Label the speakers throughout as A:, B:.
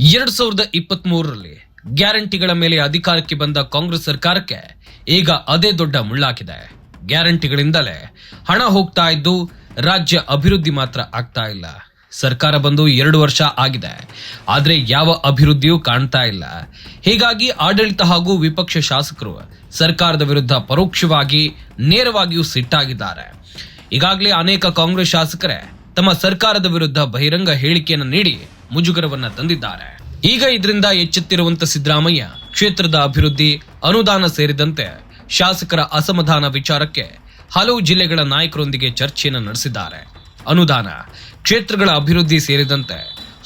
A: ಎರಡ್ ಸಾವಿರದ ಇಪ್ಪತ್ತ್ ಮೂರರಲ್ಲಿ ಗ್ಯಾರಂಟಿಗಳ ಮೇಲೆ ಅಧಿಕಾರಕ್ಕೆ ಬಂದ ಕಾಂಗ್ರೆಸ್ ಸರ್ಕಾರಕ್ಕೆ ಈಗ ಅದೇ ದೊಡ್ಡ ಮುಳ್ಳಾಗಿದೆ. ಗ್ಯಾರಂಟಿಗಳಿಂದಲೇ ಹಣ ಹೋಗ್ತಾ ಇದ್ದು ರಾಜ್ಯ ಅಭಿವೃದ್ಧಿ ಮಾತ್ರ ಆಗ್ತಾ ಇಲ್ಲ. ಸರ್ಕಾರ ಬಂದು ಎರಡು ವರ್ಷ ಆಗಿದೆ. ಆದರೆ ಯಾವ ಅಭಿವೃದ್ಧಿಯೂ ಕಾಣ್ತಾ ಇಲ್ಲ. ಹೀಗಾಗಿ ಆಡಳಿತ ಹಾಗೂ ವಿಪಕ್ಷ ಶಾಸಕರು ಸರ್ಕಾರದ ವಿರುದ್ಧ ಪರೋಕ್ಷವಾಗಿ ನೇರವಾಗಿಯೂ ಸಿಟ್ಟಾಗಿದ್ದಾರೆ. ಈಗಾಗಲೇ ಅನೇಕ ಕಾಂಗ್ರೆಸ್ ಶಾಸಕರೇ ತಮ್ಮ ಸರ್ಕಾರದ ವಿರುದ್ಧ ಬಹಿರಂಗ ಹೇಳಿಕೆಯನ್ನು ನೀಡಿ ಮುಜುಗರವನ್ನ ತಂದಿದ್ದಾರೆ. ಈಗ ಇದರಿಂದ ಎಚ್ಚೆತ್ತಿರುವಂತ ಸಿದ್ದರಾಮಯ್ಯ ಕ್ಷೇತ್ರದ ಅಭಿವೃದ್ಧಿ, ಅನುದಾನ ಸೇರಿದಂತೆ ಶಾಸಕರ ಅಸಮಾಧಾನ ವಿಚಾರಕ್ಕೆ ಹಲವು ಜಿಲ್ಲೆಗಳ ನಾಯಕರೊಂದಿಗೆ ಚರ್ಚೆಯನ್ನು ನಡೆಸಿದ್ದಾರೆ. ಅನುದಾನ, ಕ್ಷೇತ್ರಗಳ ಅಭಿವೃದ್ಧಿ ಸೇರಿದಂತೆ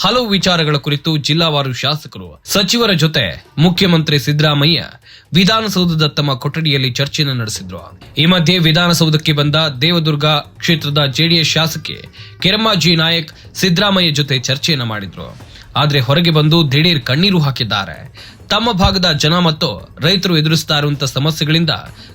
A: ಹಲವು ವಿಚಾರಗಳ ಕುರಿತು ಜಿಲ್ಲಾವಾರು ಶಾಸಕರು, ಸಚಿವರ ಜೊತೆ ಮುಖ್ಯಮಂತ್ರಿ ಸಿದ್ದರಾಮಯ್ಯ ವಿಧಾನಸೌಧದ ತಮ್ಮ ಕೊಠಡಿಯಲ್ಲಿ ಚರ್ಚೆಯನ್ನು ನಡೆಸಿದ್ರು. ಈ ಮಧ್ಯೆ ವಿಧಾನಸೌಧಕ್ಕೆ ಬಂದ ದೇವದುರ್ಗ ಕ್ಷೇತ್ರದ ಜೆಡಿಎಸ್ ಶಾಸಕಿ ಜಿ ನಾಯಕ್ ಸಿದ್ದರಾಮಯ್ಯ ಜೊತೆ ಚರ್ಚೆಯನ್ನು ಮಾಡಿದ್ರು. ಆದ್ರೆ ಹೊರಗೆ ಬಂದು ದಿಢೀರ್ ಕಣ್ಣೀರು ಹಾಕಿದ್ದಾರೆ. ತಮ್ಮ ಭಾಗದ ಜನ ಮತ್ತು ರೈತರು ಎದುರಿಸ್ತಾ ಇರುವಂತಹ ಸಮಸ್ಯೆಗಳಿಂದ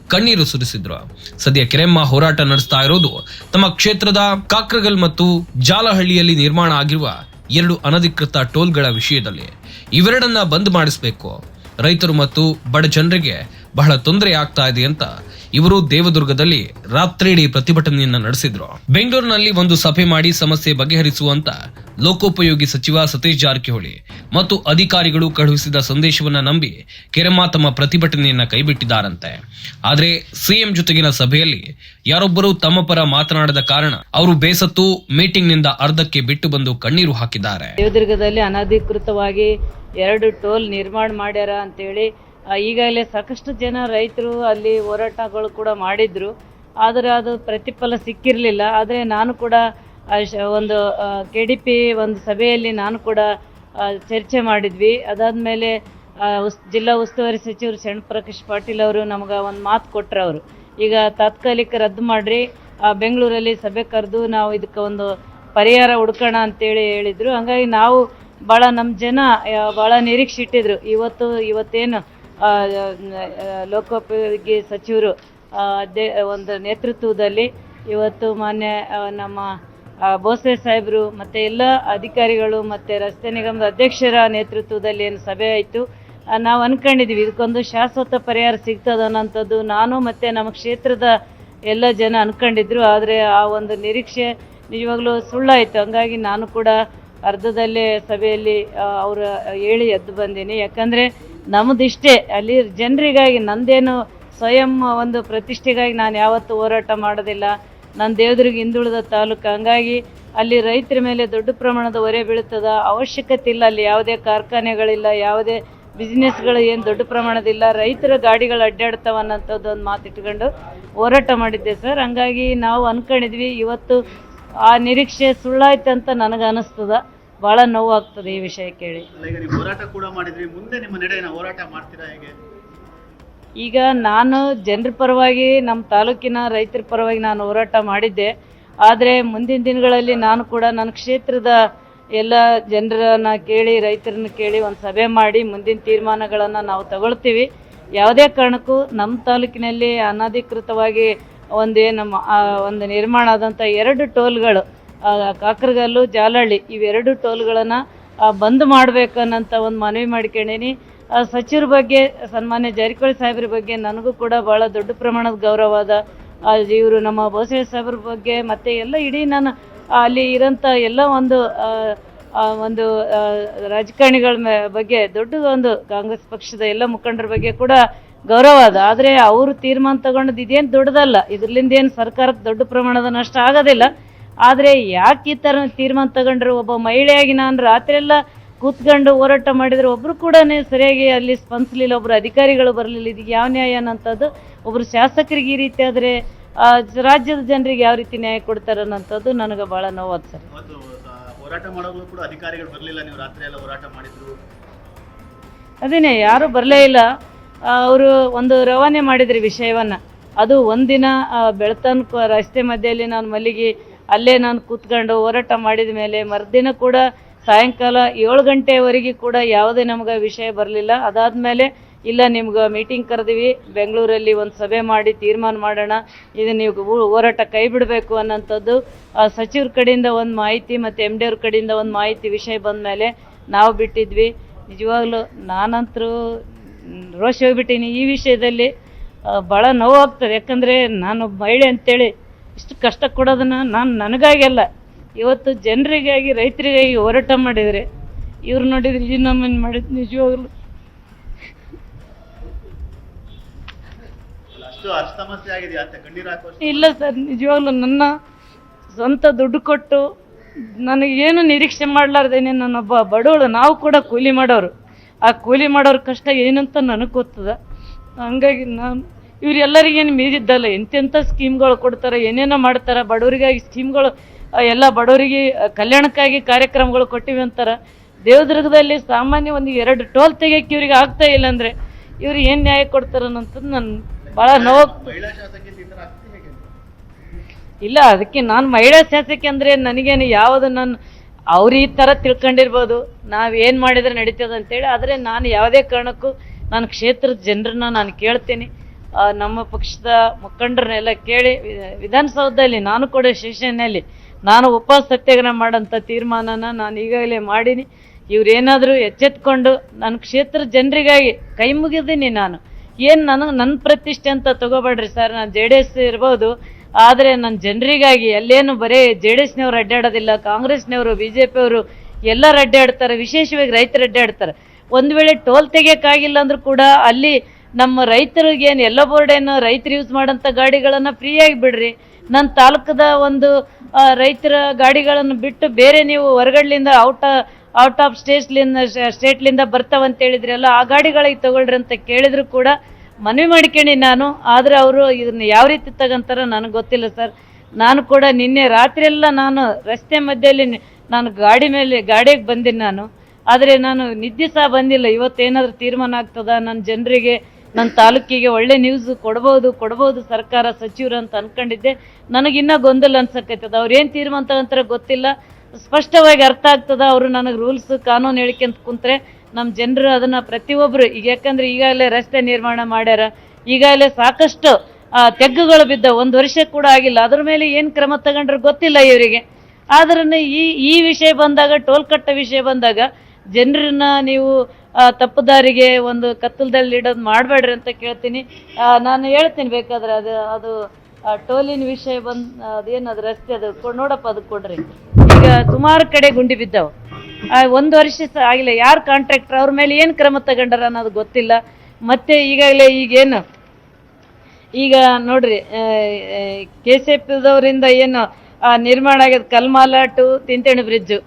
A: ಕಣ್ಣೀರು ಸುರಿಸಿದ್ರು. ಸದ್ಯ ಕೆರೆಮ್ಮ ಹೋರಾಟ ನಡೆಸ್ತಾ ಇರೋದು ತಮ್ಮ ಕ್ಷೇತ್ರದ ಕಾಕ್ರಗಲ್ ಮತ್ತು ಜಾಲಹಳ್ಳಿಯಲ್ಲಿ ನಿರ್ಮಾಣ ಆಗಿರುವ ಎರಡು ಅನಧಿಕೃತ ಟೋಲ್ಗಳ ವಿಷಯದಲ್ಲಿ. ಇವೆರಡನ್ನ ಬಂದ್ ಮಾಡಿಸಬೇಕು. ರೈತರು ಮತ್ತು ಬಡ ಜನರಿಗೆ ಬಹಳ ತೊಂದರೆ ಆಗ್ತಾ ಇದೆ ಅಂತ ಇವರು ದೇವದುರ್ಗದಲ್ಲಿ ರಾತ್ರಿಯಿಡೀ ಪ್ರತಿಭಟನೆಯನ್ನ ನಡೆಸಿದ್ರು. ಬೆಂಗಳೂರಿನಲ್ಲಿ ಒಂದು ಸಭೆ ಮಾಡಿ ಸಮಸ್ಯೆ ಬಗೆಹರಿಸುವಂತ ಲೋಕೋಪಯೋಗಿ ಸಚಿವ ಸತೀಶ್ ಜಾರಕಿಹೊಳಿ ಮತ್ತು ಅಧಿಕಾರಿಗಳು ಕಳುಹಿಸಿದ ಸಂದೇಶವನ್ನ ನಂಬಿ ಕೆರೆಮ್ಮ ತಮ್ಮ ಪ್ರತಿಭಟನೆಯನ್ನ ಕೈಬಿಟ್ಟಿದ್ದಾರಂತೆ. ಆದ್ರೆ ಸಿಎಂ ಜೊತೆಗಿನ ಸಭೆಯಲ್ಲಿ ಯಾರೊಬ್ಬರು ತಮ್ಮ ಪರ ಮಾತನಾಡದ ಕಾರಣ ಅವರು ಬೇಸತ್ತು ಮೀಟಿಂಗ್ನಿಂದ ಅರ್ಧಕ್ಕೆ ಬಿಟ್ಟು ಬಂದು ಕಣ್ಣೀರು ಹಾಕಿದ್ದಾರೆ.
B: ದೇವದುರ್ಗದಲ್ಲಿ ಅನಧಿಕೃತವಾಗಿ ಎರಡು ಟೋಲ್ ನಿರ್ಮಾಣ ಮಾಡ್ಯಾರ ಅಂತೇಳಿ ಈಗಾಗಲೇ ಸಾಕಷ್ಟು ಜನ ರೈತರು ಅಲ್ಲಿ ಹೋರಾಟಗಳು ಕೂಡ ಮಾಡಿದ್ರು. ಆದರೆ ಅದು ಪ್ರತಿಫಲ ಸಿಕ್ಕಿರಲಿಲ್ಲ. ಆದರೆ ನಾನು ಕೂಡ ಒಂದು ಕೆ ಡಿ ಪಿ ಒಂದು ಸಭೆಯಲ್ಲಿ ನಾನು ಕೂಡ ಚರ್ಚೆ ಮಾಡಿದ್ವಿ. ಅದಾದಮೇಲೆ ಉಸ್, ಜಿಲ್ಲಾ ಉಸ್ತುವಾರಿ ಸಚಿವರು ಶರಣಪ್ರಕಾಶ್ ಪಾಟೀಲ್ ಅವರು ನಮ್ಗೆ ಒಂದು ಮಾತು ಕೊಟ್ಟರು ಅವರು. ಈಗ ತಾತ್ಕಾಲಿಕ ರದ್ದು ಮಾಡಿರಿ. ಬೆಂಗಳೂರಲ್ಲಿ ಸಭೆ ಕರೆದು ನಾವು ಇದಕ್ಕೆ ಒಂದು ಪರಿಹಾರ ಹುಡ್ಕೋಣ ಅಂತೇಳಿ ಹೇಳಿದರು. ಹಂಗಾಗಿ ನಾವು ಭಾಳ ನಮ್ಮ ಜನ ಭಾಳ ನಿರೀಕ್ಷೆ ಇಟ್ಟಿದ್ರು ಇವತ್ತು, ಇವತ್ತೇನು ಲೋಕೋಪಯೋಗಿ ಸಚಿವರು ಅದೇ ಒಂದು ನೇತೃತ್ವದಲ್ಲಿ ಇವತ್ತು ಮಾನ್ಯ ನಮ್ಮ ಬೋಸೆ ಸಾಹೇಬರು ಮತ್ತು ಎಲ್ಲ ಅಧಿಕಾರಿಗಳು ಮತ್ತು ರಸ್ತೆ ನಿಗಮದ ಅಧ್ಯಕ್ಷರ ನೇತೃತ್ವದಲ್ಲಿ ಏನು ಸಭೆ ಆಯಿತು. ನಾವು ಅನ್ಕೊಂಡಿದ್ವಿ, ಇದಕ್ಕೊಂದು ಶಾಶ್ವತ ಪರಿಹಾರ ಸಿಗ್ತದ ಅನ್ನೋಂಥದ್ದು. ನಾನು ಮತ್ತು ನಮ್ಮ ಕ್ಷೇತ್ರದ ಎಲ್ಲ ಜನ ಅನ್ಕೊಂಡಿದ್ರು, ಆದರೆ ಆ ಒಂದು ನಿರೀಕ್ಷೆ ನಿಜವಾಗ್ಲೂ ಸುಳ್ಳಾಯಿತು. ಹಂಗಾಗಿ ನಾನು ಕೂಡ ಅರ್ಧದಲ್ಲೇ ಸಭೆಯಲ್ಲಿ ಅವರು ಹೇಳಿ ಎದ್ದು ಬಂದೀನಿ. ಯಾಕಂದರೆ ನಮ್ಮದಿಷ್ಟೇ ಅಲ್ಲಿ ಜನರಿಗಾಗಿ ನಂದೇನು ಸ್ವಯಂ ಒಂದು ಪ್ರತಿಷ್ಠೆಗಾಗಿ ನಾನು ಯಾವತ್ತೂ ಹೋರಾಟ ಮಾಡೋದಿಲ್ಲ. ನನ್ನ ದೇವದುರ್ಗ ಹಿಂದುಳಿದ ತಾಲೂಕು. ಹಂಗಾಗಿ ಅಲ್ಲಿ ರೈತರ ಮೇಲೆ ದೊಡ್ಡ ಪ್ರಮಾಣದ ಹೊರೆ ಬೀಳ್ತದ. ಅವಶ್ಯಕತೆ ಇಲ್ಲ ಅಲ್ಲಿ ಯಾವುದೇ ಕಾರ್ಖಾನೆಗಳಿಲ್ಲ, ಯಾವುದೇ ಬಿಸ್ನೆಸ್ಗಳು ಏನು ದೊಡ್ಡ ಪ್ರಮಾಣದಿಲ್ಲ ರೈತರ ಗಾಡಿಗಳು ಅಡ್ಡಾಡ್ತಾವ ಅನ್ನೋಂಥದ್ದು ಒಂದು ಮಾತಿಟ್ಕೊಂಡು ಹೋರಾಟ ಮಾಡಿದ್ದೆ ಸರ್ ಹಂಗಾಗಿ ನಾವು ಅನ್ಕೊಂಡಿದ್ವಿ, ಇವತ್ತು ಆ ನಿರೀಕ್ಷೆ ಸುಳ್ಳಾಯ್ತು ಅಂತ ನನಗೆ ಅನಿಸ್ತದ ಭಾಳ ನೋವಾಗ್ತದೆ ಈ ವಿಷಯ ಕೇಳಿ.
C: ಈಗ ನೀವು ಹೋರಾಟ ಕೂಡ ಮಾಡಿದ್ರಿ ಮುಂದೆ ನಿಮ್ಮ ನಡೆಯನ್ನ ಹೋರಾಟ ಮಾಡ್ತೀರಾ ಹೇಗೆ?
B: ಈಗ ನಾನು ಜನರ ಪರವಾಗಿ ನಮ್ಮ ತಾಲೂಕಿನ ರೈತರ ಪರವಾಗಿ ನಾನು ಹೋರಾಟ ಮಾಡಿದ್ದೆ. ಆದರೆ ಮುಂದಿನ ದಿನಗಳಲ್ಲಿ ನಾನು ಕೂಡ ನನ್ನ ಕ್ಷೇತ್ರದ ಎಲ್ಲ ಜನರನ್ನ ಕೇಳಿ ರೈತರನ್ನ ಕೇಳಿ ಒಂದು ಸಭೆ ಮಾಡಿ ಮುಂದಿನ ತೀರ್ಮಾನಗಳನ್ನು ನಾವು ತಗೊಳ್ತೀವಿ. ಯಾವುದೇ ಕಾರಣಕ್ಕೂ ನಮ್ಮ ತಾಲೂಕಿನಲ್ಲಿ ಅನಧಿಕೃತವಾಗಿ ಒಂದೇ ನಮ್ಮ ಒಂದು ನಿರ್ಮಾಣ ಆದಂಥ ಎರಡು ಟೋಲ್ಗಳು ಕಾಕರಗಲ್ಲು, ಜಾಲಹಳ್ಳಿ, ಇವೆರಡು ಟೋಲ್ಗಳನ್ನು ಬಂದ್ ಮಾಡಬೇಕನ್ನಂತ ಒಂದು ಮನವಿ ಮಾಡ್ಕೊಂಡೀನಿ ಸಚಿವರ ಬಗ್ಗೆ, ಸನ್ಮಾನ್ಯ ಜಾರಕಿಹೊಳಿ ಸಾಹೇಬ್ರ ಬಗ್ಗೆ ನನಗೂ ಕೂಡ ಭಾಳ ದೊಡ್ಡ ಪ್ರಮಾಣದ ಗೌರವವಾದ ಇವರು ನಮ್ಮ ಬೋಸೆ ಸಾಹೇಬ್ರ ಬಗ್ಗೆ ಮತ್ತು ಎಲ್ಲ ಇಡೀ ನಾನು ಅಲ್ಲಿ ಇರೋಂಥ ಎಲ್ಲ ಒಂದು ಒಂದು ರಾಜಕಾರಣಿಗಳ ಬಗ್ಗೆ ದೊಡ್ಡ ಒಂದು ಕಾಂಗ್ರೆಸ್ ಪಕ್ಷದ ಎಲ್ಲ ಮುಖಂಡರ ಬಗ್ಗೆ ಕೂಡ ಗೌರವ ಅದ. ಆದರೆ ಅವರು ತೀರ್ಮಾನ ತಗೊಂಡದ್ದು ಇದೇನು ದೊಡ್ಡದಲ್ಲ. ಇದರಿಂದ ಏನು ಸರ್ಕಾರಕ್ಕೆ ದೊಡ್ಡ ಪ್ರಮಾಣದ ನಷ್ಟ ಆಗೋದಿಲ್ಲ. ಆದರೆ ಯಾಕೆ ಈ ಥರ ತೀರ್ಮಾನ ತಗೊಂಡ್ರು? ಒಬ್ಬ ಮಹಿಳೆಯಾಗಿ ನಾನು ರಾತ್ರಿ ಎಲ್ಲ ಕೂತ್ಕೊಂಡು ಹೋರಾಟ ಮಾಡಿದರೆ ಒಬ್ರು ಕೂಡ ಸರಿಯಾಗಿ ಅಲ್ಲಿ ಸ್ಪಂದಿಸಲಿಲ್ಲ ಒಬ್ಬರು ಅಧಿಕಾರಿಗಳು ಬರಲಿಲ್ಲ. ಇದಕ್ಕೆ ಯಾವ ನ್ಯಾಯ ಅನ್ನೋಂಥದ್ದು ಒಬ್ರು ಶಾಸಕರಿಗೆ ಈ ರೀತಿ ಆದರೆ ರಾಜ್ಯದ ಜನರಿಗೆ ಯಾವ ರೀತಿ ನ್ಯಾಯ ಕೊಡ್ತಾರೆ ಅನ್ನೋಂಥದ್ದು ನನಗೆ ಭಾಳ ನೋವಾದ ಸರ್.
C: ಹೋರಾಟ ಮಾಡೋದು ಕೂಡ ಅಧಿಕಾರಿಗಳು ಬರಲಿಲ್ಲ. ನೀವು ರಾತ್ರಿ ಎಲ್ಲ ಹೋರಾಟ ಮಾಡಿದ್ರು.
B: ಅದೇನೆ ಯಾರು ಬರಲೇ ಇಲ್ಲ. ಅವರು ಒಂದು ರವಾನೆ ಮಾಡಿದ್ರಿ ವಿಷಯವನ್ನ. ಅದು ಒಂದಿನ ಬೆಳತನ ರಸ್ತೆ ಮಧ್ಯೆಯಲ್ಲಿ ನಾನು ಮಲ್ಲಿಗೆ ಅಲ್ಲೇ ನಾನು ಕೂತ್ಕೊಂಡು ಹೋರಾಟ ಮಾಡಿದ ಮೇಲೆ ಮರುದಿನ ಕೂಡ ಸಾಯಂಕಾಲ ಏಳು ಗಂಟೆವರೆಗೆ ಕೂಡ ಯಾವುದೇ ನಮ್ಗೆ ವಿಷಯ ಬರಲಿಲ್ಲ. ಅದಾದಮೇಲೆ ಇಲ್ಲ ನಿಮ್ಗೆ ಮೀಟಿಂಗ್ ಕರೆದಿವಿ. ಬೆಂಗಳೂರಲ್ಲಿ ಒಂದು ಸಭೆ ಮಾಡಿ ತೀರ್ಮಾನ ಮಾಡೋಣ. ಇದು ನೀವು ಹೋರಾಟ ಕೈ ಬಿಡಬೇಕು ಅನ್ನೋಂಥದ್ದು. ಆ, ಸಚಿವ್ರ ಕಡೆಯಿಂದ ಒಂದು ಮಾಹಿತಿ ಮತ್ತು ಎಂ ಡಿ ಅವ್ರ ಕಡೆಯಿಂದ ಒಂದು ಮಾಹಿತಿ ವಿಷಯ ಬಂದ ಮೇಲೆ ನಾವು ಬಿಟ್ಟಿದ್ವಿ. ನಿಜವಾಗ್ಲೂ ನಾನಂತರೂ ರೋಷ ಹೋಗ್ಬಿಟ್ಟಿನಿ. ಈ ವಿಷಯದಲ್ಲಿ ಭಾಳ ನೋವಾಗ್ತದೆ. ಯಾಕಂದರೆ ನಾನು ಮಹಿಳೆ ಅಂತೇಳಿ ಇಷ್ಟು ಕಷ್ಟ ಕೊಡೋದನ್ನು ನಾನು ನನಗಾಗೆಲ್ಲ ಇವತ್ತು ಜನರಿಗಾಗಿ ರೈತರಿಗಾಗಿ ಹೋರಾಟ ಮಾಡಿದರೆ ಇವ್ರು ನೋಡಿದ್ರೆ ಇಲ್ಲಿ ನಮ್ಮನ್ನು ಮಾಡಿದ್ದು ನಿಜವಾಗ್ಲೂ. ಇಲ್ಲ ಸರ್ ನಿಜವಾಗ್ಲೂ ನನ್ನ ಸ್ವಂತ ದುಡ್ಡು ಕೊಟ್ಟು ನನಗೇನು ನಿರೀಕ್ಷೆ ಮಾಡಲಾರ್ದೇನೆ ನಾನೊಬ್ಬ ಬಡವಳು ನಾವು ಕೂಡ ಕೂಲಿ ಮಾಡೋರು. ಆ ಕೂಲಿ ಮಾಡೋರ ಕಷ್ಟ ಏನಂತ ನನಗೆ ಗೊತ್ತದ. ಹಂಗಾಗಿ ನಾನು ಇವರೆಲ್ಲರಿಗೇನು ಮೀರಿದ್ದಲ್ಲ? ಎಂತೆಂಥ ಸ್ಕೀಮ್ಗಳು ಕೊಡ್ತಾರೆ ಏನೇನೋ ಮಾಡ್ತಾರೆ ಬಡವರಿಗಾಗಿ ಸ್ಕೀಮ್ಗಳು ಎಲ್ಲ ಬಡವರಿಗೆ ಕಲ್ಯಾಣಕ್ಕಾಗಿ ಕಾರ್ಯಕ್ರಮಗಳು ಕೊಟ್ಟಿವೆ ಅಂತಾರೆ. ದೇವದುರ್ಗದಲ್ಲಿ ಸಾಮಾನ್ಯ ಒಂದು ಎರಡು ಟೋಲ್ ತೆಗೆಯಕ್ಕೆ ಇವ್ರಿಗೆ ಆಗ್ತಾ ಇಲ್ಲ ಅಂದರೆ ಇವ್ರು ಏನು ನ್ಯಾಯ ಕೊಡ್ತಾರೆ ಅನ್ನೋಂಥದ್ದು ನಾನು ಭಾಳ ನೋವು. ಇಲ್ಲ ಅದಕ್ಕೆ ನಾನು ಮಹಿಳಾ ಶಾಸಕಿ ಅಂದರೆ ನನಗೇನು ಯಾವುದು ನಾನು ಅವ್ರು ಈ ಥರ ತಿಳ್ಕೊಂಡಿರ್ಬೋದು. ನಾವು ಏನು ಮಾಡಿದ್ರೆ ನಡೀತದೆ ಅಂತೇಳಿ ಆದರೆ ನಾನು ಯಾವುದೇ ಕಾರಣಕ್ಕೂ ನನ್ನ ಕ್ಷೇತ್ರದ ಜನರನ್ನ ನಾನು ಕೇಳ್ತೀನಿ. ನಮ್ಮ ಪಕ್ಷದ ಮುಖಂಡರನ್ನೆಲ್ಲ ಕೇಳಿ ವಿಧಾನಸೌಧದಲ್ಲಿ ನಾನು ಕೂಡ ಸೆಷನ್ನಲ್ಲಿ ನಾನು ಉಪವಾಸ ಸತ್ಯಾಗ್ರಹ ಮಾಡೋಂಥ ತೀರ್ಮಾನನ ನಾನು ಈಗಾಗಲೇ ಮಾಡೀನಿ. ಇವರೇನಾದರೂ ಎಚ್ಚೆತ್ಕೊಂಡು ನನ್ನ ಕ್ಷೇತ್ರದ ಜನರಿಗಾಗಿ ಕೈ ಮುಗಿದೀನಿ ನಾನು. ಏನು ನನಗೆ ನನ್ನ ಪ್ರತಿಷ್ಠೆ ಅಂತ ತಗೋಬೇಡ್ರಿ ಸರ್, ನಾನು ಜೆ ಡಿ ಎಸ್ ಇರ್ಬೋದು. ಆದರೆ ನನ್ನ ಜನರಿಗಾಗಿ ಎಲ್ಲೇನು ಬರೀ ಜೆ ಡಿ ಎಸ್ನವ್ರು ಅಡ್ಡಾಡೋದಿಲ್ಲ, ಕಾಂಗ್ರೆಸ್ನವರು, ಬಿ ಜೆ ಪಿಯವರು ಎಲ್ಲರೂ ಅಡ್ಡಾಡ್ತಾರೆ, ವಿಶೇಷವಾಗಿ ರೈತರು ಅಡ್ಡಾಡ್ತಾರೆ. ಒಂದು ವೇಳೆ ಟೋಲ್ ತೆಗಿಯೋಕ್ಕಾಗಿಲ್ಲ ಅಂದ್ರೂ ಕೂಡ ಅಲ್ಲಿ ನಮ್ಮ ರೈತರಿಗೆ ಏನು ಎಲ್ಲೋ ಬೋರ್ಡ್ ಏನು ರೈತರು ಯೂಸ್ ಮಾಡೋಂಥ ಗಾಡಿಗಳನ್ನು ಫ್ರೀಯಾಗಿ ಬಿಡ್ರಿ. ನನ್ನ ತಾಲೂಕದ ಒಂದು ರೈತರ ಗಾಡಿಗಳನ್ನು ಬಿಟ್ಟು ಬೇರೆ ನೀವು ಹೊರಗಡ್ಲಿಂದ ಔಟ್ ಔಟ್ ಆಫ್ ಸ್ಟೇಟ್ಲಿಂದ ಸ್ಟೇಟ್ಲಿಂದ ಬರ್ತಾವಂತ ಹೇಳಿದ್ರಲ್ಲ ಆ ಗಾಡಿಗಳಿಗೆ ತಗೊಳ್ರಿ ಅಂತ ಕೇಳಿದ್ರು ಕೂಡ ಮನವಿ ಮಾಡ್ಕೊಂಡು ನಾನು. ಆದರೆ ಅವರು ಇದನ್ನ ಯಾವ ರೀತಿ ತಗೊಂತಾರೋ ನನಗೆ ಗೊತ್ತಿಲ್ಲ ಸರ್. ನಾನು ಕೂಡ ನಿನ್ನೆ ರಾತ್ರಿಯೆಲ್ಲ ನಾನು ರಸ್ತೆ ಮಧ್ಯದಲ್ಲಿ ನಿ- ನಾನು ಗಾಡಿ ಮೇಲೆ, ಗಾಡಿಗೆ ಬಂದಿನಿ ನಾನು. ಆದರೆ ನಾನು ನಿದ್ದೆ ಸಹ ಬಂದಿಲ್ಲ. ಇವತ್ತೇನಾದರೂ ತೀರ್ಮಾನ ಆಗ್ತದ? ನನ್ನ ಜನರಿಗೆ ನನ್ನ ತಾಲೂಕಿಗೆ ಒಳ್ಳೆ ನ್ಯೂಸ್ ಕೊಡ್ಬೋದು ಕೊಡ್ಬೋದು ಸರ್ಕಾರ ಸಚಿವರು ಅಂತ ಅನ್ಕೊಂಡಿದ್ದೆ. ನನಗಿನ್ನ ಗೊಂದಲ ಅನ್ಸಕ್ಕೈತದ ಅವ್ರು ಏನು ತೀರ್ಮಾನ ತಗೊಂತಾರೆ ಗೊತ್ತಿಲ್ಲ. ಸ್ಪಷ್ಟವಾಗಿ ಅರ್ಥ ಆಗ್ತದ. ಅವರು ನನಗೆ ರೂಲ್ಸ್ ಕಾನೂನು ಹೇಳಿಕೆಂತ ಕುಂತ್ರೆ ನಮ್ಮ ಜನರು ಅದನ್ನು ಪ್ರತಿಯೊಬ್ಬರು ಈಗ ಯಾಕಂದ್ರೆ ಈಗಾಗಲೇ ರಸ್ತೆ ನಿರ್ಮಾಣ ಮಾಡ್ಯಾರ. ಈಗಾಗಲೇ ಸಾಕಷ್ಟು ತೆಗ್ಗುಗಳು ಬಿದ್ದ ಒಂದು ವರ್ಷ ಕೂಡ ಆಗಿಲ್ಲ. ಅದ್ರ ಮೇಲೆ ಏನು ಕ್ರಮ ತಗೊಂಡ್ರೆ ಗೊತ್ತಿಲ್ಲ ಇವರಿಗೆ. ಆದ್ರೂ ಈ ಈ ವಿಷಯ ಬಂದಾಗ ಟೋಲ್ ಕಟ್ಟ ವಿಷಯ ಬಂದಾಗ ಜನರನ್ನ ನೀವು ತಪ್ಪು ದಾರಿಗೆ ಒಂದು ಕತ್ತಲದಲ್ಲಿ ಇಡೋದು ಮಾಡಬೇಡ್ರಿ ಅಂತ ಕೇಳ್ತೀನಿ. ನಾನು ಹೇಳ್ತೀನಿ ಬೇಕಾದ್ರೆ ಅದು ಅದು ಟೋಲಿನ ವಿಷಯ ಬಂದು, ಅದೇನು ಅದು ರಸ್ತೆ ಅದು ನೋಡಪ್ಪ, ಅದು ಕೊಡ್ರಿ. ಈಗ ಸುಮಾರು ಕಡೆ ಗುಂಡಿ ಬಿದ್ದಾವೆ. ಒಂದು ವರ್ಷ ಸಹ ಆಗಿಲ್ಲ, ಯಾರು ಕಾಂಟ್ರಾಕ್ಟರ್ ಅವ್ರ ಮೇಲೆ ಏನು ಕ್ರಮ ತಗೊಂಡಾರ ಅನ್ನೋದು ಗೊತ್ತಿಲ್ಲ. ಮತ್ತೆ ಈಗಾಗಲೇ ಈಗೇನು? ಈಗ ನೋಡ್ರಿ ಕೆ ಸಿ ಎಫ್ದವರಿಂದ ಏನು ನಿರ್ಮಾಣ ಆಗ್ಯದ ಕಲ್ಮಾಲಾಟು ಟು ತಿಂತೇಣಿ ಬ್ರಿಡ್ಜು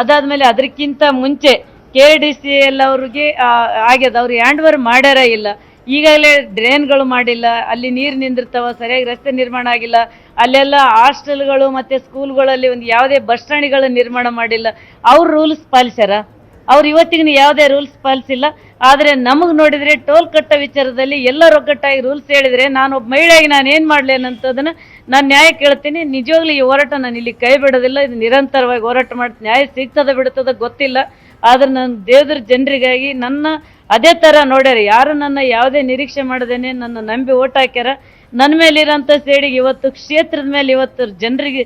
B: ಅದಾದ್ಮೇಲೆ ಅದಕ್ಕಿಂತ ಮುಂಚೆ ಕೆ ಡಿ ಸಿ ಎಲ್ ಅವ್ರಿಗೆ ಆಗ್ಯದ. ಅವ್ರು ಹ್ಯಾಂಡ್ ಓವರ್ ಮಾಡ್ಯಾರ ಇಲ್ಲ. ಈಗಾಗಲೇ ಡ್ರೈನ್ಗಳು ಮಾಡಿಲ್ಲ. ಅಲ್ಲಿ ನೀರು ನಿಂದಿರ್ತಾವ, ಸರಿಯಾಗಿ ರಸ್ತೆ ನಿರ್ಮಾಣ ಆಗಿಲ್ಲ. ಅಲ್ಲೆಲ್ಲ ಹಾಸ್ಟೆಲ್ಗಳು ಮತ್ತೆ ಸ್ಕೂಲ್ಗಳಲ್ಲಿ ಒಂದು ಯಾವುದೇ ಬಸ್ ಸ್ಟ್ಯಾಂಡ್ಗಳ ನಿರ್ಮಾಣ ಮಾಡಿಲ್ಲ. ಅವ್ರ ರೂಲ್ಸ್ ಪಾಲಿಸ್ಯಾರ? ಅವ್ರು ಇವತ್ತಿಗಿನ ಯಾವುದೇ ರೂಲ್ಸ್ ಪಾಲಿಸಿಲ್ಲ. ಆದರೆ ನಮಗೆ ನೋಡಿದರೆ ಟೋಲ್ ಕಟ್ಟ ವಿಚಾರದಲ್ಲಿ ಎಲ್ಲ ರೊಕ್ಕಟ್ಟಾಗಿ ರೂಲ್ಸ್ ಹೇಳಿದರೆ ನಾನು ಒಬ್ಬ ಮಹಿಳೆಯಾಗಿ ನಾನು ಏನು ಮಾಡಲಿ ಅನ್ನೋಂಥದ್ದನ್ನು ನಾನು ನ್ಯಾಯ ಕೇಳ್ತೀನಿ. ನಿಜವಾಗ್ಲೂ ಈ ಹೋರಾಟ ನಾನು ಇಲ್ಲಿ ಕೈ ಬಿಡೋದಿಲ್ಲ. ಇದು ನಿರಂತರವಾಗಿ ಹೋರಾಟ ಮಾಡ್ತೀನಿ ನ್ಯಾಯ ಸಿಗ್ತದ ಬಿಡ್ತದ ಗೊತ್ತಿಲ್ಲ. ಆದ್ರೆ ನನ್ನ ದೇವ್ರ ಜನರಿಗಾಗಿ ನನ್ನ ಅದೇ ಥರ ನೋಡ್ಯಾರ, ಯಾರು ನನ್ನ ಯಾವುದೇ ನಿರೀಕ್ಷೆ ಮಾಡದೇನೆ ನನ್ನ ನಂಬಿ ಓಟ್ ಹಾಕ್ಯಾರ. ನನ್ನ ಮೇಲಿರೋಂಥ ಸೇಡಿಗೆ ಇವತ್ತು ಕ್ಷೇತ್ರದ ಮೇಲೆ ಇವತ್ತು ಜನರಿಗೆ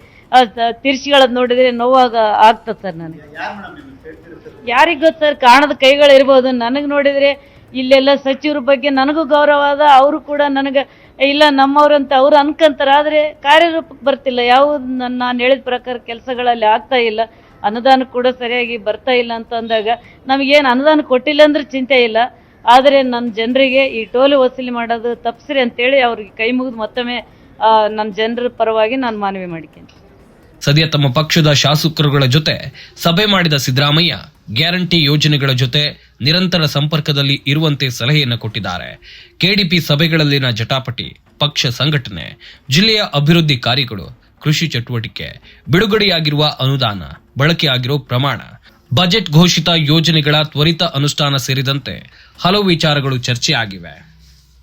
B: ತಿರ್ಸಿಗಳದ್ ನೋಡಿದ್ರೆ ನೋವಾಗ ಆಗ್ತದೆ ಸರ್ ನನಗೆ. ಯಾರಿಗೆ ಗೊತ್ತು ಸರ್, ಕಾಣದ ಕೈಗಳು ಇರ್ಬೋದು. ನನಗೆ ನೋಡಿದ್ರೆ ಇಲ್ಲೆಲ್ಲ ಸಚಿವರ ಬಗ್ಗೆ ನನಗೂ ಗೌರವ ಅದ, ಅವರು ಕೂಡ ನನಗೆ ಇಲ್ಲ ನಮ್ಮವ್ರಂತ ಅವ್ರು ಅನ್ಕಂತಾರೆ, ಆದರೆ ಕಾರ್ಯರೂಪಕ್ಕೆ ಬರ್ತಿಲ್ಲ. ಯಾವುದು ನಾನು ಹೇಳಿದ ಪ್ರಕಾರ ಕೆಲಸಗಳಲ್ಲಿ ಆಗ್ತಾ ಇಲ್ಲ. ಅನುದಾನ ಕೂಡ ಸರಿಯಾಗಿ ಬರ್ತಾ ಇಲ್ಲ ಅಂತ ಅಂದಾಗ ನಮಗೇನು ಅನುದಾನ ಕೊಟ್ಟಿಲ್ಲ ಅಂದ್ರೆ ಚಿಂತೆ ಇಲ್ಲ. ಆದರೆ ನನ್ನ ಜನರಿಗೆ ಈ ಟೋಲು ವಸೂಲಿ ಮಾಡೋದು ತಪ್ಪಿಸ್ರಿ ಅಂತೇಳಿ ಅವ್ರಿಗೆ ಕೈ ಮುಗಿದು ಮತ್ತೊಮ್ಮೆ ನನ್ನ ಜನರ ಪರವಾಗಿ ನಾನು ಮನವಿ ಮಾಡಿದ್ದೀನಿ
A: ಸದ್ಯ ತಮ್ಮ ಪಕ್ಷದ ಶಾಸಕರುಗಳ ಜೊತೆ ಸಭೆ ಮಾಡಿದ ಸಿದ್ದರಾಮಯ್ಯ ಗ್ಯಾರಂಟಿ ಯೋಜನೆಗಳ ಜೊತೆ ನಿರಂತರ ಸಂಪರ್ಕದಲ್ಲಿ ಇರುವಂತೆ ಸಲಹೆಯನ್ನು ಕೊಟ್ಟಿದ್ದಾರೆ. ಕೆಡಿಪಿ ಸಭೆಗಳಲ್ಲಿನ ಜಟಾಪಟಿ, ಪಕ್ಷ ಸಂಘಟನೆ, ಜಿಲ್ಲೆಯ ಅಭಿವೃದ್ಧಿ ಕಾರ್ಯಗಳು ಕೃಷಿ ಚಟುವಟಿಕೆ, ಬಿಡುಗಡೆಯಾಗಿರುವ ಅನುದಾನ, ಬಳಕೆಯಾಗಿರೋ ಪ್ರಮಾಣ, ಬಜೆಟ್ ಘೋಷಿತ ಯೋಜನೆಗಳ ತ್ವರಿತ ಅನುಷ್ಠಾನ ಸೇರಿದಂತೆ ಹಲವು ವಿಚಾರಗಳು ಚರ್ಚೆಯಾಗಿವೆ.